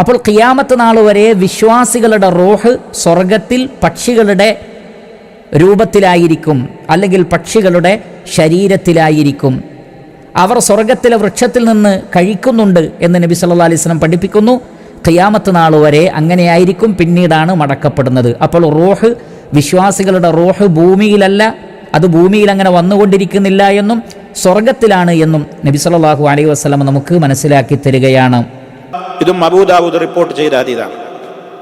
അപ്പോൾ കിയാമത്ത് നാൾ വരെ വിശ്വാസികളുടെ റോഹ് സ്വർഗത്തിൽ പക്ഷികളുടെ രൂപത്തിലായിരിക്കും അല്ലെങ്കിൽ പക്ഷികളുടെ ശരീരത്തിലായിരിക്കും. അവർ സ്വർഗത്തിലെ വൃക്ഷത്തിൽ നിന്ന് കഴിക്കുന്നുണ്ട് എന്ന് നബി സല്ലാ അലൈഹി സ്വലം പഠിപ്പിക്കുന്നു. ഖിയാമത്ത് നാൾ വരെ അങ്ങനെയായിരിക്കും പിന്നീടാണ് മടക്കപ്പെടുന്നത്. അപ്പോൾ റോഹ് വിശ്വാസികളുടെ റോഹ് ഭൂമിയിലല്ല അത് ഭൂമിയിൽ അങ്ങനെ വന്നുകൊണ്ടിരിക്കുന്നില്ല എന്നും സ്വർഗത്തിലാണ് എന്നും നബി സല്ലാഹു അലൈഹി വസല്ലം നമുക്ക് മനസ്സിലാക്കി തരികയാണ്. ഇതും അബൂദാവൂദ് റിപ്പോർട്ട് ചെയ്ത അതീതാണ്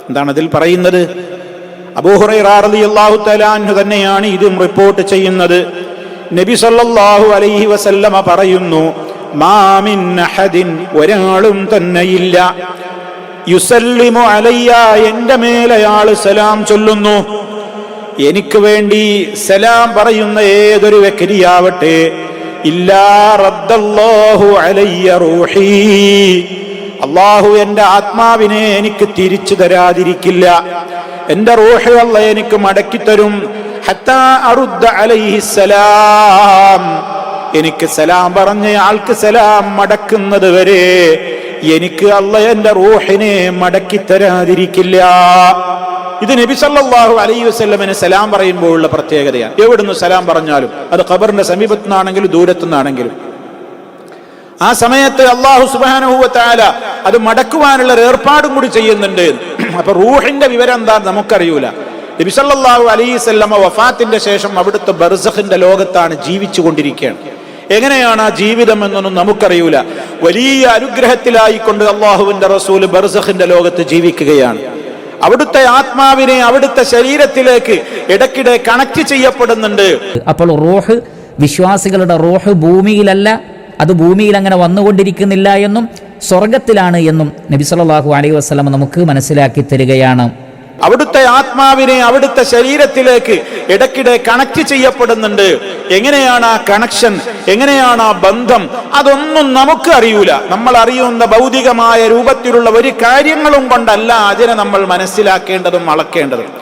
എന്താണ് അതിൽ പറയുന്നത്? അബൂഹുറൈറാഹു തലാൻഹു തന്നെയാണ് ഇതും റിപ്പോർട്ട് ചെയ്യുന്നത്. നബി സല്ലല്ലാഹു അലൈഹി വസല്ലമ പറയുന്നു മാമിൻ അഹദിൻ ഒരാളും തന്നെയില്ല. യുസല്ലിമു അലയ്യ എന്റെ മേലയാൾ സലാം ചൊല്ലുന്നു. എനിക്ക് വേണ്ടി സലാം പറയുന്ന ഏതൊരു വ്യക്തിയാവട്ടെ ഇല്ലാ റദ്ദല്ലാഹു അലയ്യ റൂഹി. അള്ളാഹു എന്റെ ആത്മാവിനെ എനിക്ക് തിരിച്ചു തരാതിരിക്കില്ല. എന്റെ റൂഹ് അല്ല എനിക്ക് മടക്കിത്തരും എനിക്ക് സലാം പറഞ്ഞ ആൾക്ക് സലാം മടക്കുന്നത് വരെ എനിക്ക് അല്ല എന്റെ റൂഹിനെ മടക്കി തരാതിരിക്കില്ല. ഇത് നബി സല്ലാഹു അലൈഹി വസ്ലമിന് സലാം പറയുമ്പോഴുള്ള പ്രത്യേകതയാണ്. എവിടുന്ന് സലാം പറഞ്ഞാലും അത് ഖബറിന്റെ സമീപത്തു നിന്നാണെങ്കിലും ദൂരത്തു നിന്നാണെങ്കിലും ആ സമയത്ത് അള്ളാഹു സുബാനുഭവത്താല അത് മടക്കുവാനുള്ള ഏർപ്പാടും കൂടി ചെയ്യുന്നുണ്ട്. അപ്പൊ റൂഹിന്റെ വിവരം എന്താ നമുക്കറിയൂല. നബിസല്ലാഹു അലൈസല്ലമ്മ വഫാത്തിന്റെ ശേഷം അവിടുത്തെ ബർസഖിന്റെ ലോകത്താണ് ജീവിച്ചു കൊണ്ടിരിക്കുകയാണ് എങ്ങനെയാണ് ആ ജീവിതം എന്നൊന്നും നമുക്കറിയൂല. വലിയ അനുഗ്രഹത്തിലായിക്കൊണ്ട് അള്ളാഹുവിന്റെ റസൂൽ ബർസഖിന്റെ ലോകത്ത് ജീവിക്കുകയാണ്. അവിടുത്തെ ആത്മാവിനെ അവിടുത്തെ ശരീരത്തിലേക്ക് ഇടയ്ക്കിടെ കണക്ട് ചെയ്യപ്പെടുന്നുണ്ട്. അപ്പോൾ റോഹ് വിശ്വാസികളുടെ റോഹ് ഭൂമിയിലല്ല അത് ഭൂമിയിൽ അങ്ങനെ വന്നുകൊണ്ടിരിക്കുന്നില്ല എന്നും സ്വർഗത്തിലാണ് എന്നും നബി സല്ലാഹു അലൈഹി വസല്ലം നമുക്ക് മനസ്സിലാക്കി തരികയാണ്. അവിടുത്തെ ആത്മാവിനെ അവിടുത്തെ ശരീരത്തിലേക്ക് ഇടയ്ക്കിടെ കണക്ട് ചെയ്യപ്പെടുന്നുണ്ട്. എങ്ങനെയാണ് ആ കണക്ഷൻ എങ്ങനെയാണ് ആ ബന്ധം? അതൊന്നും നമുക്ക് അറിയൂല. നമ്മൾ അറിയുന്ന ഭൗതികമായ രൂപത്തിലുള്ള ഒരു കാര്യങ്ങളും കൊണ്ടല്ല അതിനെ നമ്മൾ മനസ്സിലാക്കേണ്ടതും അളക്കേണ്ടതും.